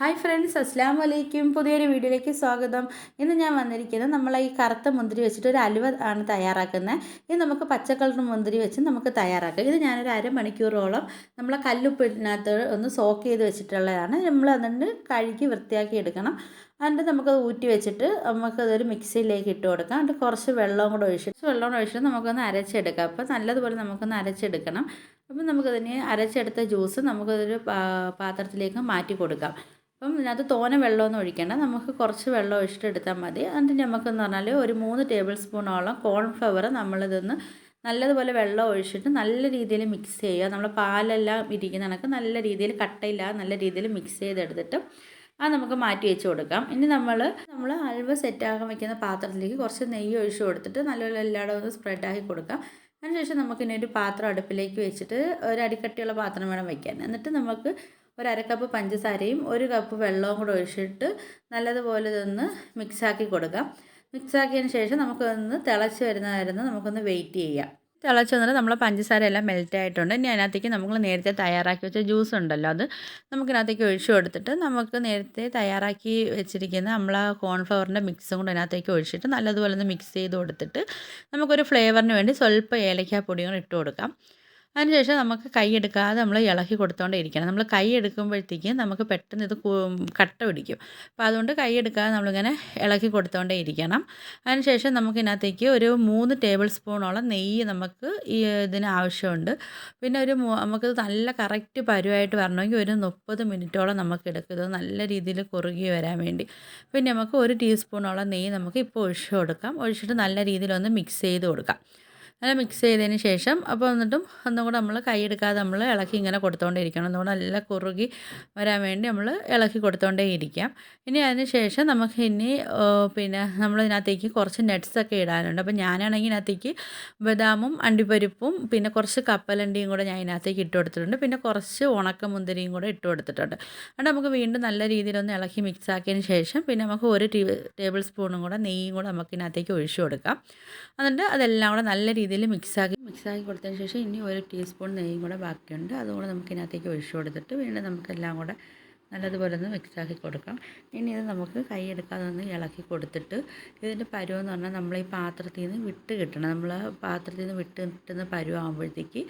Hi friends അസ്സാം വലൈക്കും പുതിയൊരു വീഡിയോയിലേക്ക് സ്വാഗതം. ഇന്ന് ഞാൻ വന്നിരിക്കുന്നത് നമ്മൾ ഈ കറുത്ത മുന്തിരി വെച്ചിട്ട് ഒരു അലുവ ആണ് തയ്യാറാക്കുന്നത്. ഇത് നമുക്ക് പച്ചക്കളർ മുന്തിരി വെച്ച് നമുക്ക് തയ്യാറാക്കാം. ഇത് ഞാനൊരു അരമണിക്കൂറോളം നമ്മളെ കല്ലുപ്പിനകത്ത് ഒന്ന് സോക്ക് ചെയ്ത് വെച്ചിട്ടുള്ളതാണ്. നമ്മൾ അതുകൊണ്ട് കഴുകി വൃത്തിയാക്കി എടുക്കണം. എന്നിട്ട് നമുക്കത് ഊറ്റി വെച്ചിട്ട് നമുക്കതൊരു മിക്സിയിലേക്ക് ഇട്ട് കൊടുക്കാം. എന്നിട്ട് കുറച്ച് വെള്ളവും കൂടെ ഒഴിച്ചിട്ട് വെള്ളം കൂടെ ഒഴിച്ചിട്ട് നമുക്കൊന്ന് അരച്ചെടുക്കാം. അപ്പോൾ നല്ലതുപോലെ നമുക്കൊന്ന് അരച്ചെടുക്കണം. അപ്പം നമുക്കതിന് അരച്ചെടുത്ത ജ്യൂസ് നമുക്കതൊരു പാത്രത്തിലേക്ക് മാറ്റി കൊടുക്കാം. അപ്പം ഇതിനകത്ത് തോന വെള്ളമൊന്നും ഒഴിക്കേണ്ട. നമുക്ക് കുറച്ച് വെള്ളം ഒഴിച്ചിട്ട് എടുത്താൽ മതി. എന്നിട്ട് നമുക്കെന്ന് പറഞ്ഞാൽ ഒരു മൂന്ന് ടേബിൾ സ്പൂണോളം കോൺഫ്ലവർ നമ്മളിതൊന്ന് നല്ലതുപോലെ വെള്ളം ഒഴിച്ചിട്ട് നല്ല രീതിയിൽ മിക്സ് ചെയ്യുക. നമ്മൾ പാലെല്ലാം ഇരിക്കുന്ന കണക്ക് നല്ല രീതിയിൽ കട്ടയില്ലാതെ നല്ല രീതിയിൽ മിക്സ് ചെയ്തെടുത്തിട്ട് അത് നമുക്ക് മാറ്റി വെച്ച് കൊടുക്കാം. ഇനി നമ്മൾ നമ്മൾ അൽവ സെറ്റാകാൻ വയ്ക്കുന്ന പാത്രത്തിലേക്ക് കുറച്ച് നെയ്യ് ഒഴിച്ച് കൊടുത്തിട്ട് നല്ലപോലെ എല്ലായിടവും ഒന്ന് സ്പ്രെഡാക്കി കൊടുക്കാം. അതിനുശേഷം നമുക്കിനി ഒരു പാത്രം അടുപ്പിലേക്ക് വെച്ചിട്ട് ഒരു അടിക്കട്ടിയുള്ള പാത്രം വേണം വയ്ക്കാൻ എന്നിട്ട് നമുക്ക് ഒരു അര കപ്പ് പഞ്ചസാരയും ഒരു കപ്പ് വെള്ളവും കൂടെ ഒഴിച്ചിട്ട് നല്ലതുപോലെ ഇതൊന്ന് മിക്സാക്കി കൊടുക്കാം. മിക്സാക്കിയതിന് ശേഷം നമുക്കൊന്ന് തിളച്ച് വരുന്നതായിരുന്നു നമുക്കൊന്ന് വെയിറ്റ് ചെയ്യാം. തിളച്ച് വന്നിട്ട് നമ്മളെ പഞ്ചസാര എല്ലാം മെൽറ്റ് ആയിട്ടുണ്ട്. ഇനി അതിനകത്തേക്ക് നമ്മൾ നേരത്തെ തയ്യാറാക്കി വെച്ച ജ്യൂസ് ഉണ്ടല്ലോ അത് നമുക്കിനകത്തേക്ക് ഒഴിച്ചു കൊടുത്തിട്ട് നമുക്ക് നേരത്തെ തയ്യാറാക്കി വെച്ചിരിക്കുന്ന നമ്മൾ കോൺഫ്ലവറിന്റെ മിക്സും കൂടെ അതിനകത്തേക്ക് ഒഴിച്ചിട്ട് നല്ലതുപോലെ ഒന്ന് മിക്സ് ചെയ്ത് കൊടുത്തിട്ട് നമുക്കൊരു ഫ്ലേവറിന് വേണ്ടി സ്വല്പം പൊടിയും ഇട്ട് കൊടുക്കാം. അതിനുശേഷം നമുക്ക് കൈ എടുക്കാതെ നമ്മൾ ഇളക്കി കൊടുത്തോണ്ടേ ഇരിക്കണം. നമ്മൾ കൈ എടുക്കുമ്പോഴത്തേക്കും നമുക്ക് പെട്ടെന്ന് ഇത് കട്ട പിടിക്കും. അപ്പോൾ അതുകൊണ്ട് കൈ എടുക്കാതെ നമ്മളിങ്ങനെ ഇളക്കി കൊടുത്തോണ്ടേ ഇരിക്കണം. അതിനുശേഷം നമുക്ക് ഇതിനകത്തേക്ക് ഒരു മൂന്ന് ടേബിൾ സ്പൂണോളം നെയ്യ് നമുക്ക് ഈ ഇതിന് ആവശ്യമുണ്ട്. പിന്നെ ഒരു നമുക്ക് നല്ല കറക്റ്റ് പരുവായിട്ട് വരണമെങ്കിൽ ഒരു മുപ്പത് മിനിറ്റോളം നമുക്ക് എടുക്കും. ഇത് നല്ല രീതിയിൽ കുറുകി വരാൻ വേണ്ടി. പിന്നെ നമുക്ക് ഒരു ടീസ്പൂണോളം നെയ്യ് നമുക്ക് ഇപ്പോൾ ഒഴിച്ച് കൊടുക്കാം. ഒഴിച്ചിട്ട് നല്ല രീതിയിലൊന്ന് മിക്സ് ചെയ്ത് കൊടുക്കാം. നല്ല മിക്സ് ചെയ്തതിന് ശേഷം അപ്പോൾ എന്നിട്ടും ഒന്നും കൂടെ നമ്മൾ കൈയെടുക്കാതെ നമ്മൾ ഇളക്കി ഇങ്ങനെ കൊടുത്തുകൊണ്ടേയിരിക്കണം ഒന്നുകൂടെ നല്ല കുറുകി വരാൻ വേണ്ടി നമ്മൾ ഇളക്കി കൊടുത്തുകൊണ്ടേ ഇരിക്കാം ഇനി അതിന് ശേഷം നമുക്ക് ഇനി പിന്നെ നമ്മൾ ഇതിനകത്തേക്ക് കുറച്ച് നട്ട്സൊക്കെ ഇടാനുണ്ട്. അപ്പോൾ ഞാനാണെങ്കിൽ ഇതിനകത്തേക്ക് ബദാമും അണ്ടിപ്പരിപ്പും പിന്നെ കുറച്ച് കപ്പലണ്ടിയും കൂടെ ഞാൻ ഇതിനകത്തേക്ക് ഇട്ട് കൊടുത്തിട്ടുണ്ട്. പിന്നെ കുറച്ച് ഉണക്കമുന്തിരിയും കൂടെ ഇട്ട് കൊടുത്തിട്ടുണ്ട്. അതുകൊണ്ട് നമുക്ക് വീണ്ടും നല്ല രീതിയിലൊന്ന് ഇളക്കി മിക്സ് ആക്കിയതിന് ശേഷം പിന്നെ നമുക്ക് ഒരു ടേബിൾ സ്പൂണും കൂടെ നെയ്യും കൂടെ നമുക്ക് ഇതിനകത്തേക്ക് ഒഴിച്ചു കൊടുക്കാം. എന്നിട്ട് അതെല്ലാം കൂടെ നല്ല രീതിയിൽ ഇതിൽ മിക്സാക്കി മിക്സാക്കി കൊടുത്തതിന് ശേഷം ഇനി ഒരു ടീസ്പൂൺ നെയ്യും കൂടെ ബാക്കിയുണ്ട്. അതുകൂടെ നമുക്ക് ഇതിനകത്തേക്ക് ഒഴിച്ചു കൊടുത്തിട്ട് വീണ്ടും നമുക്കെല്ലാം കൂടെ നല്ലതുപോലെ ഒന്ന് മിക്സാക്കി കൊടുക്കാം. ഇനി ഇത് നമുക്ക് കൈ എടുക്കാതെ ഒന്ന് ഇളക്കി കൊടുത്തിട്ട് ഇതിന്റെ പരുവെന്ന് പറഞ്ഞാൽ നമ്മൾ ഈ പാത്രത്തിൽ നിന്ന് വിട്ട് കിട്ടണം. നമ്മൾ പാത്രത്തിൽ നിന്ന് വിട്ട് കിട്ടുന്ന പരുവാകുമ്പോഴത്തേക്ക്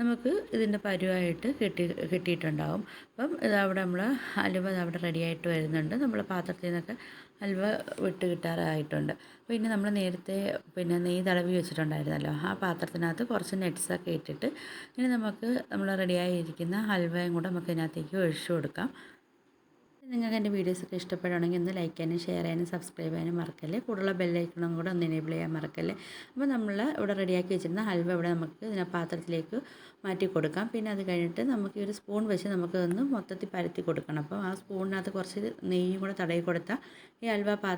നമുക്ക് ഇതിന്റെ പരുവായിട്ട് കിട്ടി കിട്ടിയിട്ടുണ്ടാകും അപ്പം ഇതവിടെ നമ്മൾ അലുവ അവിടെ റെഡിയായിട്ട് വരുന്നുണ്ട്. നമ്മൾ പാത്രത്തിൽ നിന്നൊക്കെ അലുവ വിട്ട് കിട്ടാറായിട്ടുണ്ട്. പിന്നെ നമ്മൾ നേരത്തെ പിന്നെ നെയ്യ് തടവി വെച്ചിട്ടുണ്ടായിരുന്നല്ലോ. ആ പാത്രത്തിനകത്ത് കുറച്ച് നെറ്റ്സൊക്കെ ഇട്ടിട്ട് ഇനി നമുക്ക് നമ്മൾ റെഡിയായിരിക്കുന്ന ഹൽവയും കൂടെ നമുക്ക് ഇതിനകത്തേക്ക് ഒഴിച്ചു കൊടുക്കാം. നിങ്ങൾക്ക് എന്റെ വീഡിയോസൊക്കെ ഇഷ്ടപ്പെടുകയാണെങ്കിൽ ഒന്ന് ലൈക്ക് ചെയ്യാനും ഷെയർ ചെയ്യാനും സബ്സ്ക്രൈബ് ചെയ്യാനും മറക്കല്ലേ? കൂടുതലുള്ള ബെല്ലൈക്കണം കൂടെ ഒന്ന് എനേബിൾ ചെയ്യാൻ മറക്കല്ലേ? അപ്പോൾ നമ്മൾ ഇവിടെ റെഡിയാക്കി വെച്ചിരുന്ന ഹൽവ ഇവിടെ നമുക്ക് ഇതിനെ പാത്രത്തിലേക്ക് മാറ്റി കൊടുക്കാം. പിന്നെ അത് കഴിഞ്ഞിട്ട് നമുക്ക് ഈ ഒരു സ്പൂൺ വെച്ച് നമുക്ക് ഒന്ന് മൊത്തത്തിൽ പരത്തി കൊടുക്കണം. അപ്പോൾ ആ സ്പൂണിനകത്ത് കുറച്ച് നെയ്യും കൂടെ തടയി കൊടുത്താൽ ഈ ഹൽവ പാ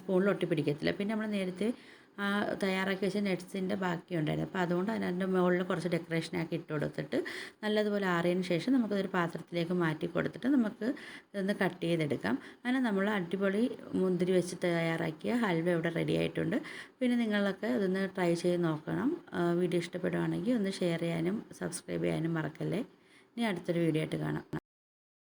സ്പൂണിൽ ഒട്ടിപ്പിടിക്കത്തില്ല. പിന്നെ നമ്മൾ നേരത്തെ ആ തയ്യാറാക്കി വെച്ച നെറ്റ്സിന്റെ ബാക്കിയുണ്ടായിരുന്നു. അപ്പോൾ അതുകൊണ്ട് അതിന്റെ മുകളിൽ കുറച്ച് ഡെക്കറേഷനാക്കി ഇട്ട് കൊടുത്തിട്ട് നല്ലതുപോലെ ആറിയതിന് ശേഷം നമുക്കതൊരു പാത്രത്തിലേക്ക് മാറ്റി കൊടുത്തിട്ട് നമുക്ക് ഇതൊന്ന് കട്ട് ചെയ്തെടുക്കാം. അങ്ങനെ നമ്മൾ അടിപൊളി മുന്തിരി വെച്ച് തയ്യാറാക്കിയ ഹൽവ ഇവിടെ റെഡി ആയിട്ടുണ്ട്. പിന്നെ നിങ്ങളൊക്കെ ഇതൊന്ന് ട്രൈ ചെയ്ത് നോക്കണം. വീഡിയോ ഇഷ്ടപ്പെടുവാണെങ്കിൽ ഒന്ന് ഷെയർ ചെയ്യാനും സബ്സ്ക്രൈബ് ചെയ്യാനും മറക്കല്ലേ. ഇനി അടുത്തൊരു വീഡിയോ ആയിട്ട് കാണാം.